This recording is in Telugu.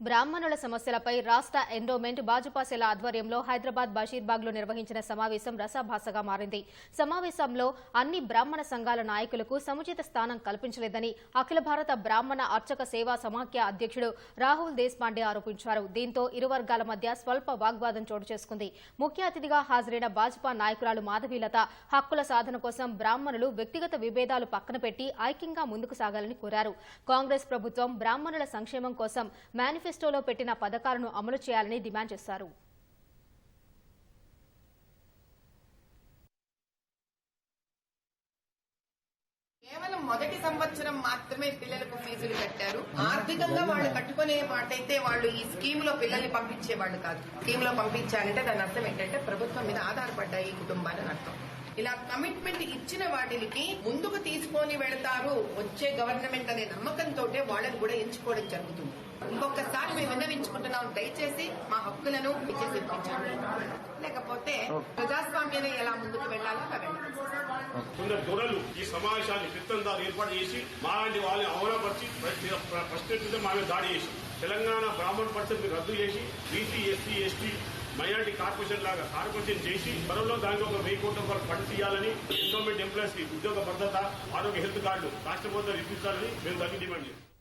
బ్రాహ్మణుల సమస్యలపై రాష్ట్ర ఎండోమెంట్ భాజపా ఆధ్వర్యంలో హైదరాబాద్ బషీర్బాగ్లో నిర్వహించిన సమావేశం రసాభాసగా మారింది. సమావేశంలో అన్ని బ్రాహ్మణ సంఘాల నాయకులకు సముచిత స్థానం కల్పించలేదని అఖిల భారత బ్రాహ్మణ అర్చక సేవా సమాఖ్య అధ్యక్షుడు రాహుల్ దేశ్పాండే ఆరోపించారు. దీంతో ఇరు వర్గాల మధ్య స్వల్ప వాగ్వాదం చోటు చేసుకుంది. ముఖ్య అతిథిగా హాజరైన భాజపా నాయకురాలు మాధవీలత హక్కుల సాధన కోసం బ్రాహ్మణులు వ్యక్తిగత విభేదాలు పక్కన పెట్టి ఐక్యంగా ముందుకు సాగాలని కోరారు. కాంగ్రెస్ ప్రభుత్వం బ్రాహ్మణుల సంక్షేమం కోసం మేనిఫెస్టోలో పెట్టిన పథకాలను అమలు చేయాలని డిమాండ్ చేశారు. కేవలం మొదటి సంవత్సరం మాత్రమే పిల్లలకు ఫీజులు కట్టారు. ఆర్థికంగా వాళ్ళు కట్టుకునే వాటైతే వాళ్ళు ఈ స్కీమ్లో పిల్లల్ని పంపించేవాళ్ళు కాదు. స్కీమ్లో పంపించాలంటే దాని అర్థం ఏంటంటే ప్రభుత్వం మీద ఆధారపడ్డాయి ఈ కుటుంబాలని అర్థం. ఇలా కమిట్మెంట్ ఇచ్చిన వాటికి ముందుకు తీసుకొని వెళతారు వచ్చే గవర్నమెంట్ అనే నమ్మకంతో వాళ్ళని కూడా ఎంచుకోవడం జరుగుతుంది. ఇంకొకసారి మేము విన్నవించుకుంటున్నాం దయచేసి మా హక్కులను ఇచ్చేసి లేకపోతే ప్రజాస్వామ్యాన్ని ఎలా ముందుకు వెళ్ళాలో కొందరు దొరలు ఈ సమావేశాన్ని క్రితందారు ఏర్పాటు చేసి మాలాంటి వాళ్ళని అవలపరిచి ప్రశ్నించడం మా మీద దాడి చేసి తెలంగాణ బ్రాహ్మణ పరిషత్ రద్దు చేసి BC SC ST minority corporation లాగా కార్పొరేషన్ చేసి త్వరలో దానికి ఒక వెయ్యి కోట్ల రూపాయలు ఫండ్ తీయాలని గవర్నమెంట్ ఎంప్లాయీస్కి ఉద్యోగ భద్రత ఆరోగ్య హెల్త్ కార్డు రాష్ట్ర ప్రభుత్వం ఇప్పించాలని మేము దానికి డిమాండ్ చేస్తాం